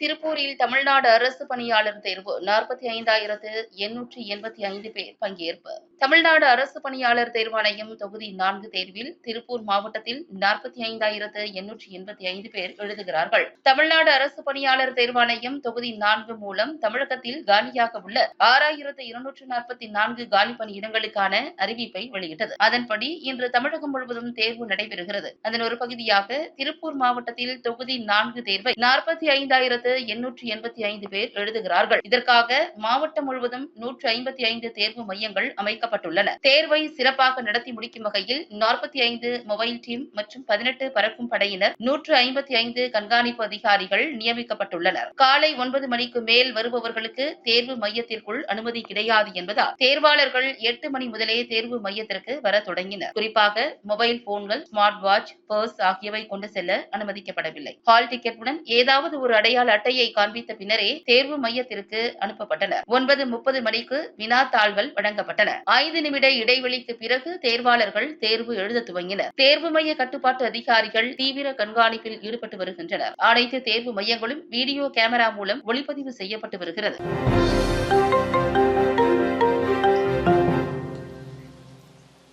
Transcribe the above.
திருப்பூரில் தமிழ்நாடு அரசு பணியாளர் தேர்வு. நாற்பத்தி ஐந்தாயிரத்து எண்ணூற்றி எண்பத்தி ஐந்து பேர் பங்கேற்பு. தமிழ்நாடு அரசு பணியாளர் தேர்வாணையம் தொகுதி நான்கு தேர்வில் திருப்பூர் மாவட்டத்தில் நாற்பத்தி ஐந்தாயிரத்து எண்ணூற்றி எண்பத்தி ஐந்து பேர் எழுதுகிறார்கள். தமிழ்நாடு அரசு பணியாளர் தேர்வாணையம் தொகுதி நான்கு மூலம் தமிழகத்தில் காலியாக உள்ள ஆறாயிரத்து இருநூற்று நாற்பத்தி நான்கு காலி பணியிடங்களுக்கான அறிவிப்பை வெளியிட்டது. அதன்படி இன்று தமிழகம் முழுவதும் தேர்வு நடைபெறுகிறது. அதன் ஒரு பகுதியாக திருப்பூர் மாவட்டத்தில் தொகுதி நான்கு தேர்வை நாற்பத்தி ஐந்தாயிரத்து எண்ணூற்றி எண்பத்தி ஐந்து பேர் எழுதுகிறார்கள். இதற்காக மாவட்டம் முழுவதும் நூற்று ஐம்பத்தி ஐந்து தேர்வு மையங்கள் அமைக்கப்பட்டுள்ளன. தேர்வை சிறப்பாக நடத்தி முடிக்கும் வகையில் நாற்பத்தி ஐந்து மொபைல் டீம் மற்றும் பதினெட்டு பறக்கும் படையினர் நூற்று ஐம்பத்தி ஐந்து கண்காணிப்பு அதிகாரிகள் நியமிக்கப்பட்டுள்ளனர். காலை ஒன்பது மணிக்கு மேல் வருபவர்களுக்கு தேர்வு மையத்திற்குள் அனுமதி கிடையாது என்பதால் தேர்வாளர்கள் எட்டு மணி முதலே தேர்வு மையத்திற்கு வர தொடங்கினர். குறிப்பாக மொபைல் போன்கள் ஸ்மார்ட் வாட்ச் பர்ஸ் ஆகியவை கொண்டு செல்ல அனுமதிக்கப்படவில்லை. ஹால் டிக்கெட்டுடன் ஏதாவது ஒரு அடையாள அட்டையை காண்பித்த பின்னரே தேர்வு மையத்திற்கு அனுப்பப்பட்டனர். ஒன்பது முப்பது மணிக்கு வினாத்தாள்கள் வழங்கப்பட்டன. ஐந்து நிமிட இடைவெளிக்கு பிறகு தேர்வாளர்கள் தேர்வு எழுத துவங்கினர். தேர்வு மைய கட்டுப்பாட்டு அதிகாரிகள் தீவிர கண்காணிப்பில் ஈடுபட்டு வருகின்றனர். அனைத்து தேர்வு மையங்களும் வீடியோ கேமரா மூலம் ஒளிப்பதிவு செய்யப்பட்டு வருகிறது.